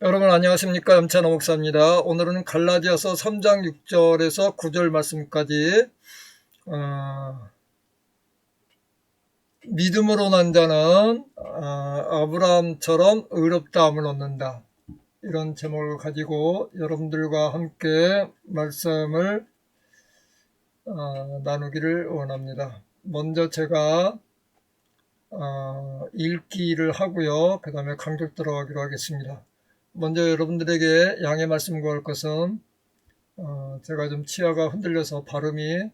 여러분 안녕하십니까 염찬호 목사입니다. 오늘은 갈라디아서 3장 6절에서 9절 말씀까지 어, 믿음으로 난 자는 어, 아브라함처럼 의롭다함을 얻는다. 이런 제목을 가지고 여러분들과 함께 말씀을 어, 나누기를 원합니다. 먼저 제가 어, 읽기를 하고요. 그 다음에 강조 들어가기로 하겠습니다. 먼저 여러분들에게 양해 말씀 구할 것은 어, 제가 좀 치아가 흔들려서 발음이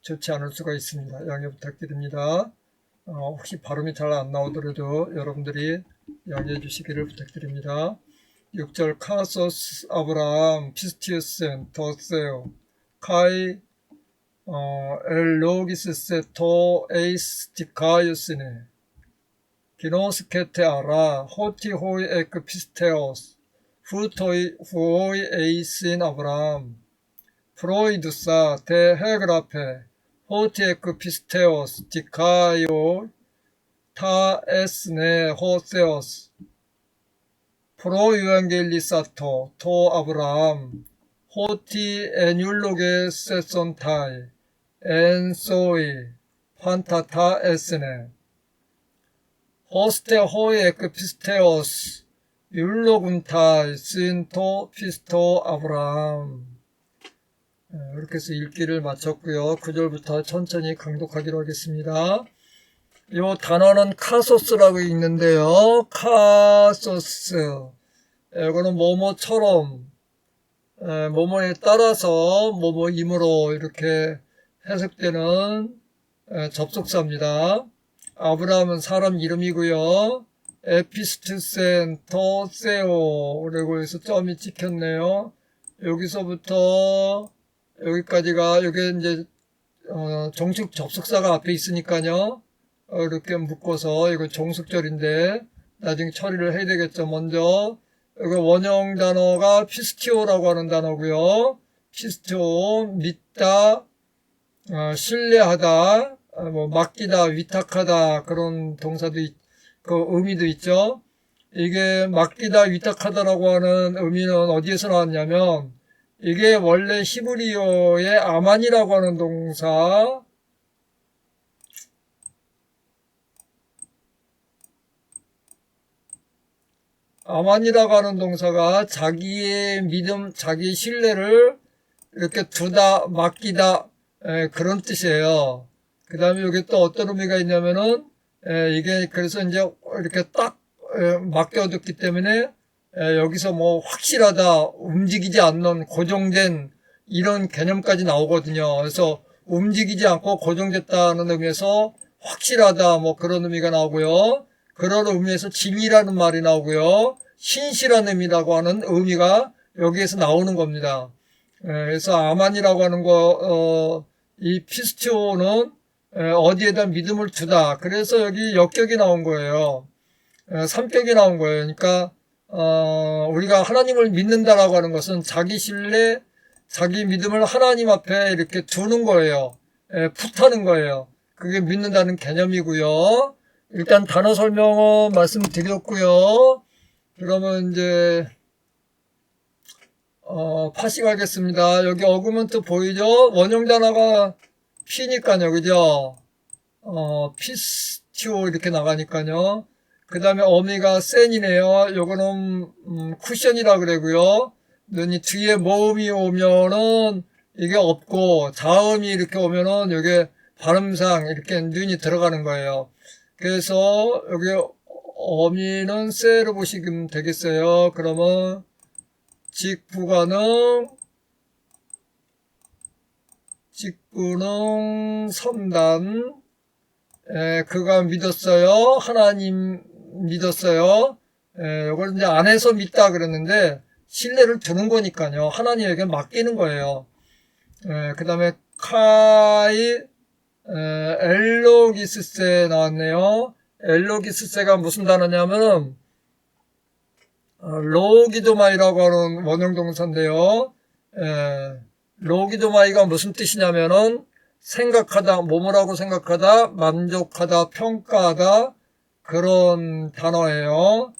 좋지 않을 수가 있습니다. 양해 부탁드립니다. 어, 혹시 발음이 잘 안 나오더라도 여러분들이 양해해 주시기를 부탁드립니다. 6절 카소스 아브라함 피스티우스 더세오 카이 어, 엘로기스세 토 에이스티카이스네 기노스케테 아라 호티 호이 에크 피스테오스 후오이 에이신 아브람 프로이두사 데 헤그라페 호티 에크 피스테오스 디카요 타 에스네 호세오스 프로 유앙겔리사토 토 아브람 호티 에뉴로게 세손타이 엔소이 판타타 에스네 호스테 호이 에크 피스테오스 율로군타 신토 피스토 아브라함 예, 이렇게 해서 읽기를 마쳤고요. 9절부터 천천히 강독하기로 하겠습니다. 이 단어는 카소스라고 있는데요. 카소스 예, 이거는 뭐뭐처럼 예, 뭐뭐에 따라서 뭐뭐임으로 이렇게 해석되는 예, 접속사입니다. 아브라함은 사람 이름이고요. 에피스트센 더세오 라고 해서 점이 찍혔네요. 여기서부터 여기까지가 여기 이제 어, 정식 접속사가 앞에 있으니까요. 어, 이렇게 묶어서 이거 종속절인데 나중에 처리를 해야 되겠죠. 먼저 이거 원형 단어가 피스티오라고 하는 단어고요. 피스티오 믿다, 어, 신뢰하다, 어, 뭐 맡기다, 위탁하다 그런 동사도 있, 그 의미도 있죠. 이게 맡기다, 위탁하다라고 하는 의미는 어디에서 나왔냐면 이게 원래 히브리어의 아만이라고 하는 동사 아만이라고 하는 동사가 자기의 믿음, 자기 신뢰를 이렇게 두다, 맡기다 에, 그런 뜻이에요. 그 다음에 여기 또 어떤 의미가 있냐면은 에, 이게 그래서 이제 이렇게 딱 에, 맡겨뒀기 때문에 에, 여기서 뭐 확실하다, 움직이지 않는 고정된 이런 개념까지 나오거든요. 그래서 움직이지 않고 고정됐다는 의미에서 확실하다, 뭐 그런 의미가 나오고요. 그런 의미에서 진리라는 말이 나오고요. 신실한 의미라고 하는 의미가 여기에서 나오는 겁니다. 에, 그래서 아만이라고 하는 거, 어, 이 피스티오는 에, 어디에다 믿음을 두다. 그래서 여기 역격이 나온 거예요. 에, 삼격이 나온 거예요. 그러니까 어, 우리가 하나님을 믿는다라고 하는 것은 자기 신뢰, 자기 믿음을 하나님 앞에 이렇게 두는 거예요. 에, 풋하는 거예요. 그게 믿는다는 개념이고요. 일단 단어 설명은 말씀드렸고요. 그러면 이제 어, 파식 하겠습니다. 여기 어그먼트 보이죠? 원형 단어가 피니까요, 그죠? 어, 피스티오 이렇게 나가니까요. 그 다음에 어미가 센이네요. 요거는 음, 쿠션이라 그러고요. 눈이 뒤에 모음이 오면은 이게 없고 자음이 이렇게 오면은 여기 발음상 이렇게 눈이 들어가는 거예요. 그래서 여기 어미는 셀을 보시면 되겠어요. 그러면 직부가능 직부능 선단 에, 그가 믿었어요. 하나님 믿었어요. 에, 이걸 이제 안에서 믿다 그랬는데 신뢰를 두는 거니까요. 하나님에게 맡기는 거예요. 그 다음에 카이 에, 엘로기스세 나왔네요. 엘로기스세가 무슨 단어냐면은 어, 로기도마이라고 하는 원형 동사인데요. 에, 로기도마이가 무슨 뜻이냐면은 생각하다, 뭐뭐라고 생각하다, 만족하다, 평가하다 그런 단어예요.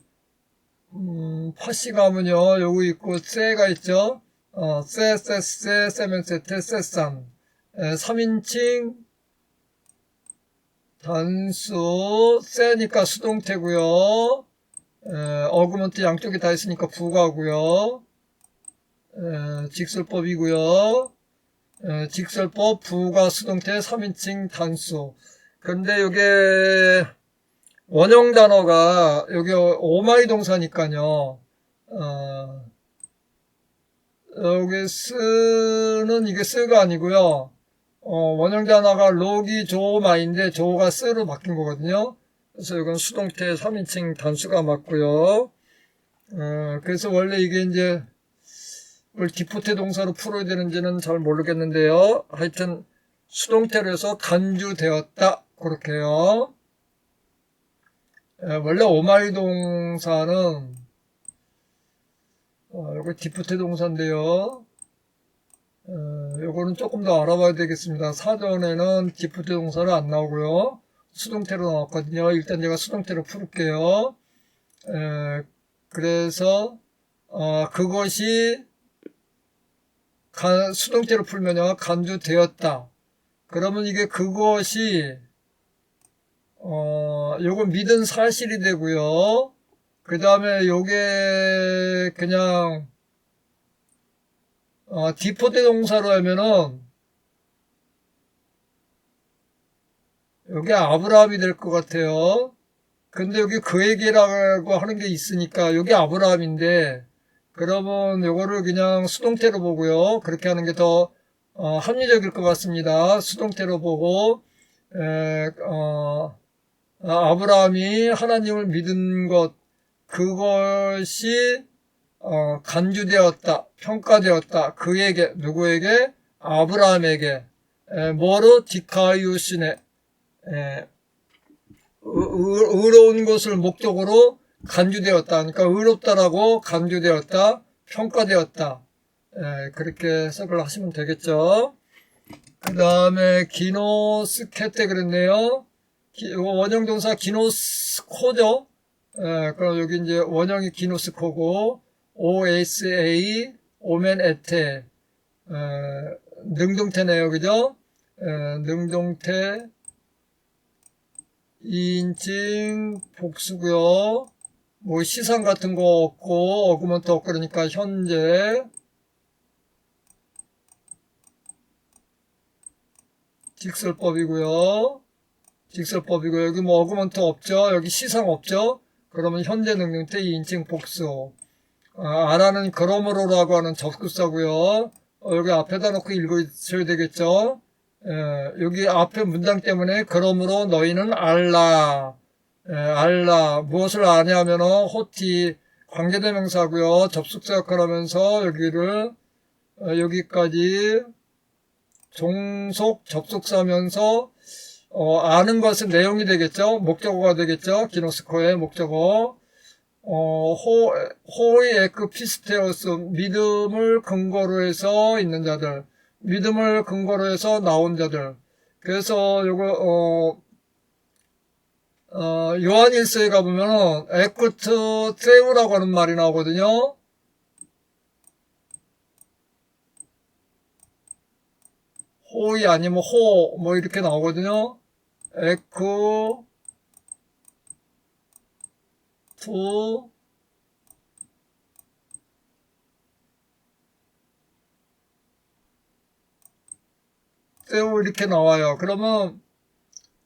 음, 음, 파시 가면요, 요거 있고, 쎄가 있죠? 어, 쎄, 쎄, 쎄, 쎄면 쎄테, 쎄쌈. 3인칭 단수, 쎄니까 수동태고요 에, 어그먼트 양쪽에 다 있으니까 부가고요 에, 직설법이고요 에, 직설법, 부가, 수동태, 3인칭 단수. 근데 요게, 원형 단어가 여기 오마이 동사니까요. 어, 여기 쓰는 이게 쓰가 아니고요. 어, 원형 단어가 로기 조마인데 조가 쓰로 바뀐 거거든요. 그래서 이건 수동태 3인칭 단수가 맞고요. 어, 그래서 원래 이게 이제 뭘 기포태 동사로 풀어야 되는지는 잘 모르겠는데요. 하여튼 수동태로 해서 간주되었다. 그렇게요. 에, 원래 오마이 동사는 어, 이거 디프트 동사인데요. 어, 요거는 조금 더 알아봐야 되겠습니다. 사전에는 디프트 동사는 안 나오고요. 수동태로 나왔거든요. 일단 제가 수동태로 풀을게요. 에, 그래서 어, 그것이 가- 수동태로 풀면요. 간주되었다. 그러면 이게 그것이 어, 요건 믿은 사실이 되고요. 그 다음에 요게 그냥 어, 디포트 동사로 하면은 요게 아브라함이 될 것 같아요. 근데 여기 그에게라고 하는 게 있으니까 요게 아브라함인데 그러면 요거를 그냥 수동태로 보고요. 그렇게 하는 게더 어, 합리적일 것 같습니다. 수동태로 보고 에, 어, 아, 아브라함이 하나님을 믿은 것 그것이 어, 간주되었다, 평가되었다. 그에게 누구에게 아브라함에게 에, 뭐로 디카이우스네 에, 의- 의- 의로운 것을 목적으로 간주되었다. 그러니까 의롭다라고 간주되었다, 평가되었다. 에, 그렇게 해석을 하시면 되겠죠. 그 다음에 기노스케테 그랬네요. 기- 원형 동사 기노스코죠. 에, 그럼 여기 이제 원형이 기노스코고 OSA 오멘 에테 에, 능동태네요, 그죠? 에, 능동태 2인칭 복수고요. 뭐 시상 같은 거 없고 어구먼트 없고 그러니까 현재 직설법이고요. 직설법이고 여기 뭐 어구먼트 없죠. 여기 시상 없죠. 그러면 현재 능동태 2인칭 복수. 아, 아라는 그러므로라고 하는 접근사고요. 어, 여기 앞에다 놓고 읽어줘야 되겠죠. 예, 여기 앞에 문장 때문에 그러므로 너희는 알라. 예, 알라. 무엇을 아냐면은 호티 관계대명사고요. 접속사 역할을 하면서 여기를 어, 여기까지 종속 접속사면서 어, 아는 것은 내용이 되겠죠. 목적어가 되겠죠. 기노스코의 목적어. 어, 호, 호이 에크 피스테오스, 믿음을 근거로 해서 있는 자들, 믿음을 근거로 해서 나온 자들. 그래서 요거, 어, 어, 요한 일서에 가보면은, 에쿠트 트레우라고 하는 말이 나오거든요. 호이 아니면 호, 뭐 이렇게 나오거든요. 에쿠, 투, 떼우 이렇게 나와요. 그러면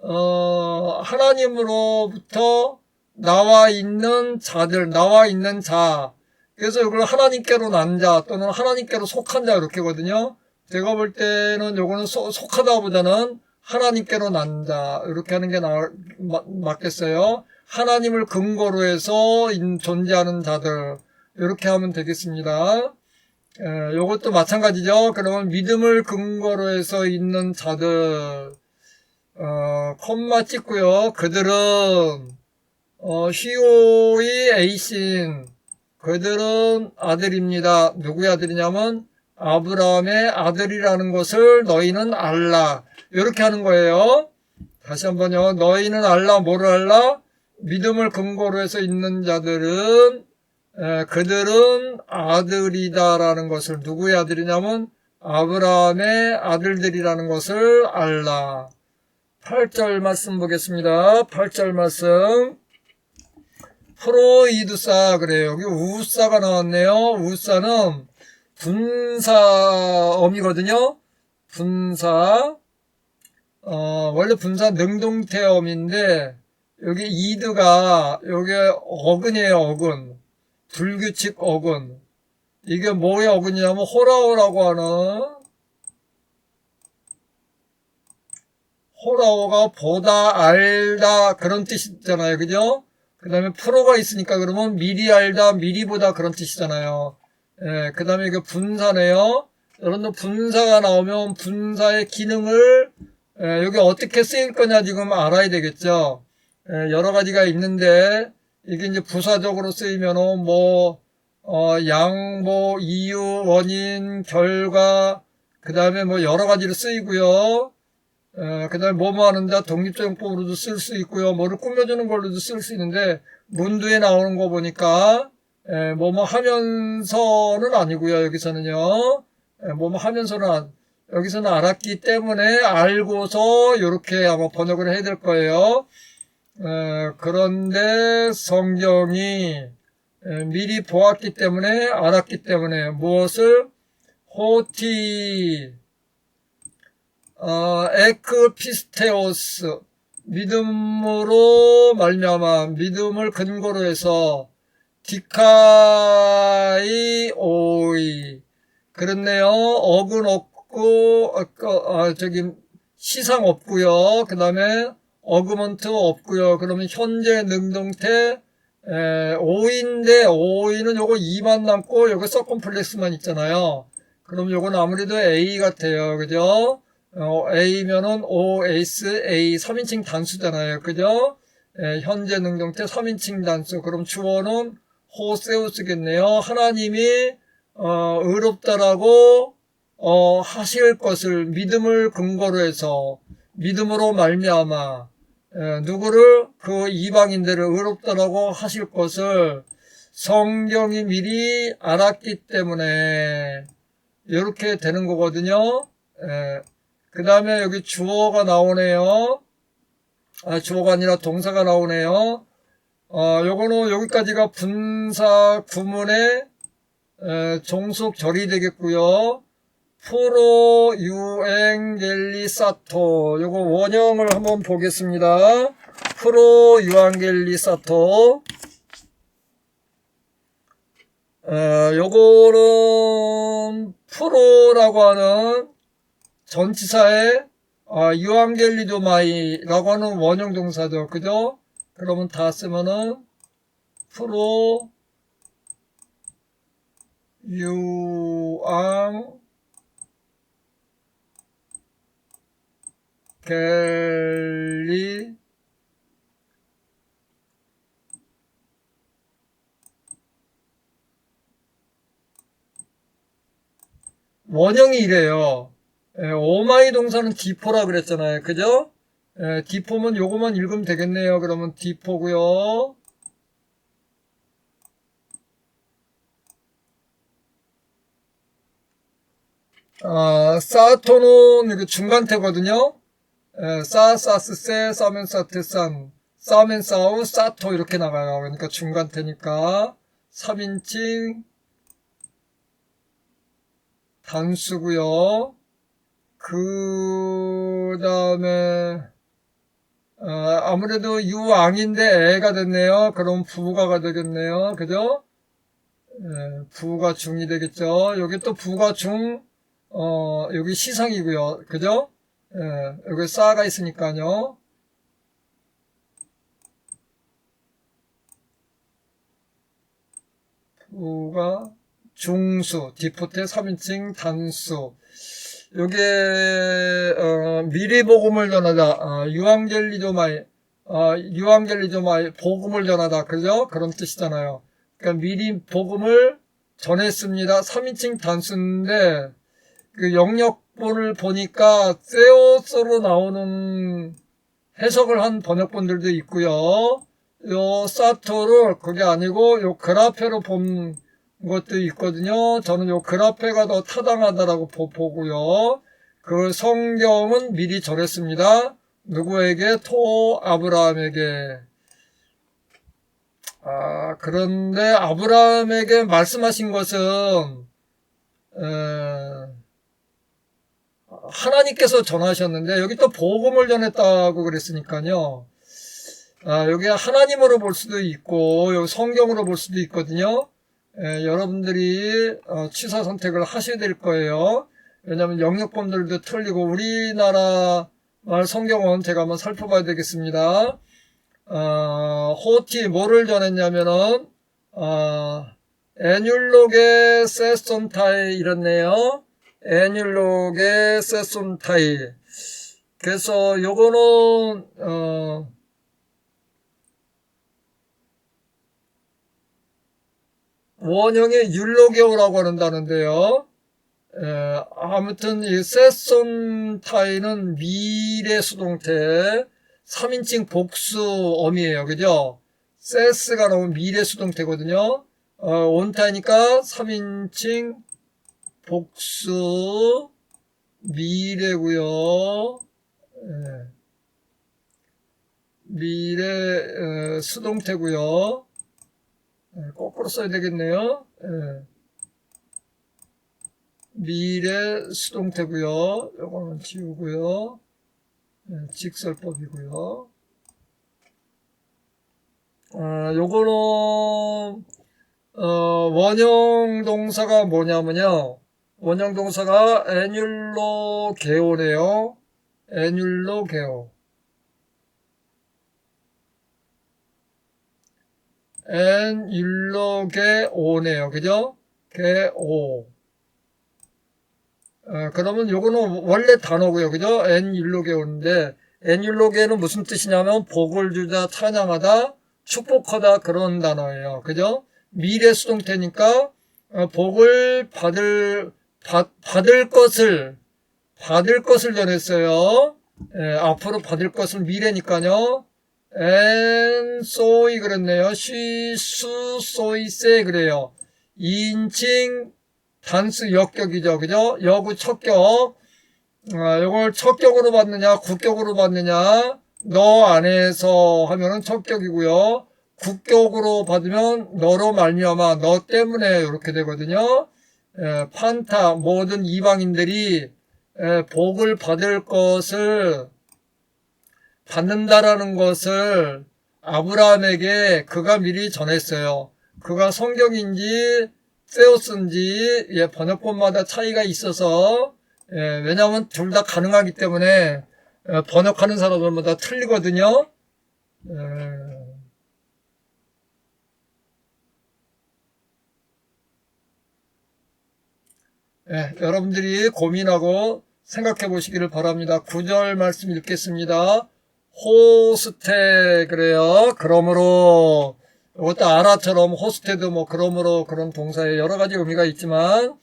어, 하나님으로부터 나와 있는 자들, 나와 있는 자. 그래서 이걸 하나님께로 난 자, 또는 하나님께로 속한 자, 이렇게거든요. 제가 볼 때는 요거는 소- 속하다 보다는 하나님께로 난 자, 이렇게 하는 게 나, 마- 맞겠어요. 하나님을 근거로 해서 인- 존재하는 자들, 이렇게 하면 되겠습니다. 에, 요것도 마찬가지죠. 그러면 믿음을 근거로 해서 있는 자들, 어, 콤마 찍고요. 그들은, 어, 히오의 에이신, 그들은 아들입니다. 누구의 아들이냐면, 아브라함의 아들이라는 것을 너희는 알라. 이렇게 하는 거예요. 다시 한번요. 너희는 알라, 뭐를 알라? 믿음을 근거로 해서 있는 자들은, 에, 그들은 아들이다라는 것을 누구의 아들이냐면 아브라함의 아들들이라는 것을 알라. 8절 말씀 보겠습니다. 8절 말씀. 프로이드사 그래요. 여기 우사가 나왔네요. 우사는 분사어미거든요. 분사. 어, 원래 분사 능동태어미인데 여기 이드가 여기 어근이에요. 어근. 불규칙 어근. 이게 뭐의 어근이냐면 호라오라고 하는 호라오가 보다 알다 그런 뜻이잖아요. 그죠? 그 다음에 프로가 있으니까 그러면 미리 알다 미리 보다 그런 뜻이잖아요. 예, 그 다음에 이게 분사네요. 여러분들 분사가 나오면 분사의 기능을 예, 여기 어떻게 쓰일 거냐 지금 알아야 되겠죠. 예, 여러 가지가 있는데 이게 이제 부사적으로 쓰이면은 뭐 어, 양보, 이유, 원인, 결과, 그 다음에 뭐 여러 가지로 쓰이고요. 그 다음에 뭐뭐 하는다 독립적용법으로도 쓸 수 있고요. 뭐를 꾸며주는 걸로도 쓸 수 있는데 문두에 나오는 거 보니까 에, 뭐뭐 하면서는 아니고요. 여기서는요. 에, 뭐뭐 하면서는 안- 여기서는 알았기 때문에 알고서 이렇게 아마 번역을 해야 될 거예요. 에, 그런데 성경이 에, 미리 보았기 때문에 알았기 때문에 무엇을 호티 어, 에크피스테오스 믿음으로 말미암아 믿음을 근거로 해서 디카이 오이 그렇네요 어근 없고 어, 어, 저기 시상 없고요. 그 다음에 어그먼트 없고요. 그러면 현재 능동태 에, 오인데 오이는 요거 2만 남고 요거 서컴플렉스만 있잖아요. 그럼 요건 아무래도 A 같아요. 그죠 어, A면은 O, S, A 3인칭 단수잖아요. 그죠? 예, 현재 능동태 3인칭 단수. 그럼 주어는 호세우스겠네요. 하나님이 어, 의롭다라고 어, 하실 것을 믿음을 근거로 해서 믿음으로 말미암아 예, 누구를 그 이방인들을 의롭다라고 하실 것을 성경이 미리 알았기 때문에 이렇게 되는 거거든요. 예. 그 다음에 여기 주어가 나오네요. 아, 주어가 아니라 동사가 나오네요. 어, 요거는 여기까지가 분사 구문의 에, 종속절이 되겠고요. 프로 유앵겔리사토 요거 원형을 한번 보겠습니다. 프로 유앙겔리사토 어, 요거는 프로라고 하는 전치사에 아, 유앙겔리도마이라고 하는 원형 동사죠. 그죠? 그러면 다 쓰면은 프로 유앙 겔리 원형이 이래요. 예, 오마이 동사는 디포라 그랬잖아요. 그죠? 예, 디포면 요거만 읽으면 되겠네요. 그러면 디포고요. 아, 사토는 이게 중간태거든요. 예, 사, 사스, 세, 사멘, 사트, 산. 사멘, 사우, 사토 이렇게 나가요. 그러니까 중간태니까 3인칭 단수고요. 그 다음에 어, 아무래도 유앙인데 애가 됐네요. 그럼 부가가 되겠네요. 그죠? 예, 부가 중이 되겠죠. 여기 또 부가 중, 어, 여기 시상이고요. 그죠? 예, 여기 싸가 있으니까요. 부가 중수, 디포테 3인칭 단수. 요게 어, 미리 복음을 전하다. 어, 유앙겔리조마이 어, 유앙겔리조마이 복음을 전하다. 그죠? 그런 뜻이잖아요. 그러니까 미리 복음을 전했습니다. 3인칭 단수인데 그 영역본을 보니까 세오스로 나오는 해석을 한 번역본들도 있고요. 요 사토를 그게 아니고 요 그라페로 본 것도 있거든요. 저는 요 그라페가 더 타당하다라고 보, 보고요. 그 성경은 미리 전했습니다. 누구에게? 토 아브라함에게. 아, 그런데 아브라함에게 말씀하신 것은, 에, 하나님께서 전하셨는데, 여기 또 복음을 전했다고 그랬으니까요. 아, 여기 하나님으로 볼 수도 있고, 여기 성경으로 볼 수도 있거든요. 에, 여러분들이 어, 취사 선택을 하셔야 될 거예요. 왜냐하면 영역본들도 틀리고, 우리나라 말 성경은 제가 한번 살펴봐야 되겠습니다. 어, 호티 뭐를 전했냐면은 어, 애뉴록의 세손타이 이랬네요. 애뉴록의 세손타이. 그래서 요거는 어, 원형의 율로게오라고 한다는데요. 에, 아무튼 이 세손타이는 미래 수동태 3인칭 복수어미예요. 그죠? 세스가 나오면 미래 수동태거든요. 어, 온타니까 3인칭 복수 미래고요. 예. 미래 어, 수동태고요. 예, 거꾸로 써야 되겠네요. 예. 미래 수동태고요. 요거는 지우고요. 네, 직설법이고요. 아, 요거는 어, 원형 동사가 뭐냐면요. 원형 동사가 애뉴로 개오네요. 애뉴로 개오. 애뉴로 개오네요. 그죠? 개오. 어, 그러면 요거는 원래 단어고요. 그죠? 엔율로게 오는데, 엔율로게는 무슨 뜻이냐면, 복을 주다, 찬양하다, 축복하다, 그런 단어예요. 그죠? 미래 수동태니까, 어, 복을 받을, 받, 받을 것을, 받을 것을 전했어요. 예, 앞으로 받을 것은 미래니까요. 엔, 소이 그랬네요. 쉬, 수, 소이, 세 그래요. 2인칭 단수 역격이죠. 그죠? 여구 첫격. 아, 요걸 첫격으로 받느냐, 국격으로 받느냐, 너 안에서 하면은 첫격이고요. 국격으로 받으면 너로 말미암아 너 때문에 이렇게 되거든요. 에, 판타 모든 이방인들이 에, 복을 받을 것을 받는다라는 것을 아브라함에게 그가 미리 전했어요. 그가 성경인지 세우스인지 예, 번역본마다 차이가 있어서 예, 왜냐하면 둘 다 가능하기 때문에 예, 번역하는 사람들마다 틀리거든요. 예. 예, 여러분들이 고민하고 생각해 보시기를 바랍니다. 구절 말씀 읽겠습니다. 호스테 그래요. 그러므로 이것도 아라처럼 호스테도 뭐 그러므로 그런 동사에 여러 가지 의미가 있지만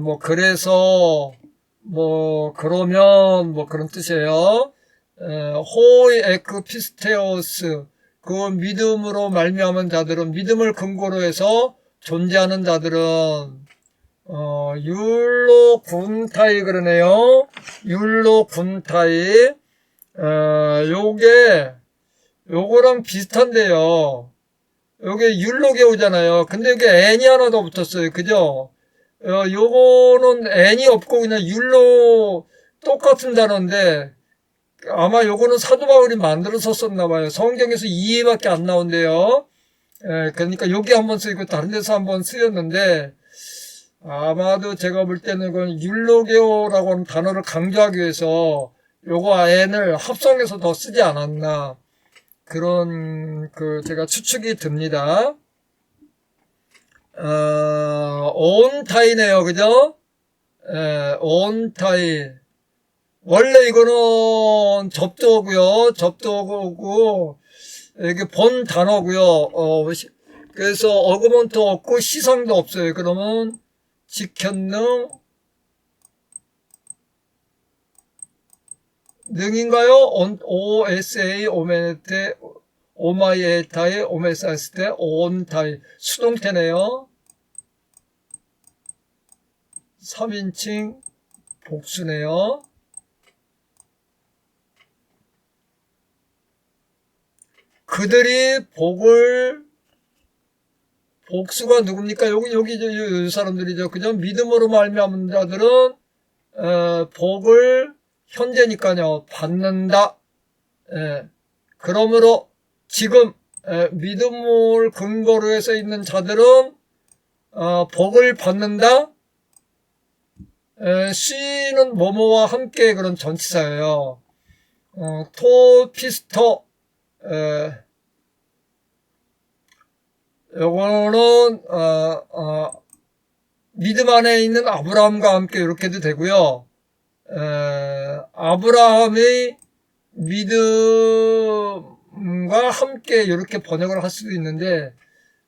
뭐 그래서 뭐 그러면 뭐 그런 뜻이에요. 호이 에크 피스테오스 그 믿음으로 말미암은 자들은 믿음을 근거로 해서 존재하는 자들은 어, 율로 군타이 그러네요. 율로 군타이 어, 요게 요거랑 비슷한데요. 여기 율로게 오잖아요. 근데 여기 n이 하나 더 붙었어요. 그죠? 어, 요거는 n이 없고 그냥 율로 똑같은 단어인데 아마 요거는 사도 바울이 만들어서 썼나 봐요. 성경에서 2회밖에 안 나온대요. 예, 그러니까 여기 한번 쓰이고 다른 데서 한번 쓰였는데 아마도 제가 볼 때는 그 율로게오라고 하는 단어를 강조하기 위해서 요거 n을 합성해서 더 쓰지 않았나. 그런 그 제가 추측이 듭니다. 어, 온타이네요, 그죠? 에, 온타이. 원래 이거는 접두어고요, 접두어고 이게 본 단어고요. 어, 그래서 어그먼트 없고 시성도 없어요. 그러면 직현능 능인가요? OSA, 오메네테, 오마이에타이 오메사스테 온타이 수동태네요. 3인칭 복수네요. 그들이 복을 복수가 누굽니까? 여기 여기 이 사람들이죠. 그죠? 믿음으로 말미암은 자들은 어, 복을 현재니까요 받는다. 예. 그러므로 지금 에, 믿음을 근거로 해서 있는 자들은 어, 복을 받는다. 에, C는 뭐뭐와 함께 그런 전치사예요. 어, 토피스터 에, 요거는 어, 어, 믿음 안에 있는 아브라함과 함께 이렇게도 되고요. 에, 아브라함의 믿음과 함께 이렇게 번역을 할 수도 있는데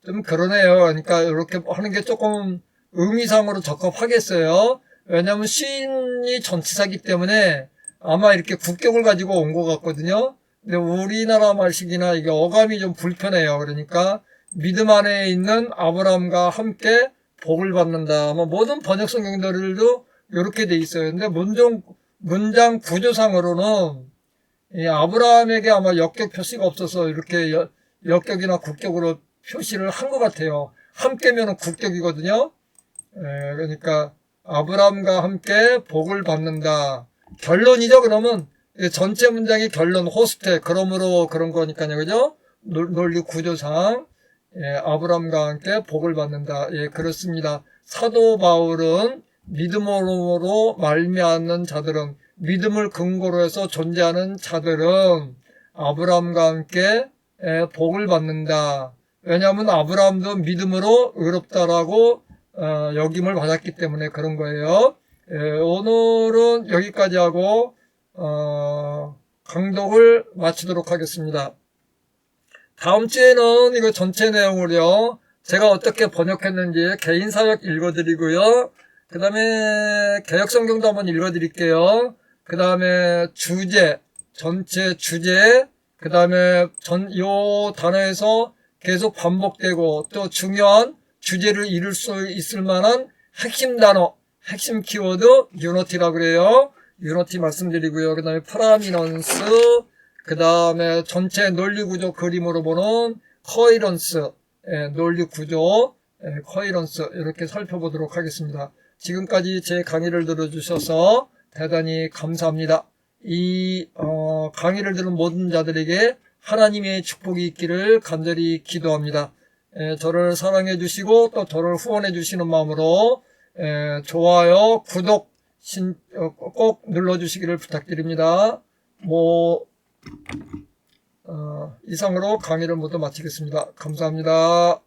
좀 그러네요. 그러니까 이렇게 하는 게 조금 의미상으로 적합하겠어요. 왜냐하면 시인이 전치사기 때문에 아마 이렇게 국격을 가지고 온 것 같거든요. 근데 우리나라 말식이나 이게 어감이 좀 불편해요. 그러니까 믿음 안에 있는 아브라함과 함께 복을 받는다. 뭐 모든 번역 성경들도 이렇게 돼 있어요. 근데 문장, 문장 구조상으로는 이 아브라함에게 아마 역격 표시가 없어서 이렇게 여- 역격이나 국격으로 표시를 한 것 같아요. 함께면은 국격이거든요. 에, 그러니까 아브라함과 함께 복을 받는다. 결론이죠. 그러면 이 전체 문장이 결론 호스테 그러므로 그런 거니까요. 그죠? 논- 논리 구조상 예, 아브라함과 함께 복을 받는다. 예, 그렇습니다. 사도 바울은 믿음으로 말미암는 자들은 믿음을 근거로 해서 존재하는 자들은 아브라함과 함께 예, 복을 받는다. 왜냐하면 아브라함도 믿음으로 의롭다라고 어, 여김을 받았기 때문에 그런 거예요. 예, 오늘은 여기까지 하고 어, 강독을 마치도록 하겠습니다. 다음 주에는 이거 전체 내용을요, 제가 어떻게 번역했는지 개인 사역 읽어드리고요, 그 다음에 개혁성경도 한번 읽어드릴게요. 그 다음에 주제, 전체 주제, 그 다음에 전, 요 단어에서 계속 반복되고 또 중요한 주제를 이룰 수 있을 만한 핵심 단어, 핵심 키워드, 유노티라고 그래요. 유노티 말씀드리고요. 그 다음에 프라미넌스, 그 다음에 전체 논리 구조 그림으로 보는 커이런스, 예, 논리 구조, 예, 커이런스 이렇게 살펴보도록 하겠습니다. 지금까지 제 강의를 들어주셔서 대단히 감사합니다. 이 어, 강의를 들은 모든 자들에게 하나님의 축복이 있기를 간절히 기도합니다. 예, 저를 사랑해 주시고 또 저를 후원해 주시는 마음으로 예, 좋아요, 구독 신, 어, 꼭 눌러주시기를 부탁드립니다. 뭐 어, 이상으로 강의를 모두 마치겠습니다. 감사합니다.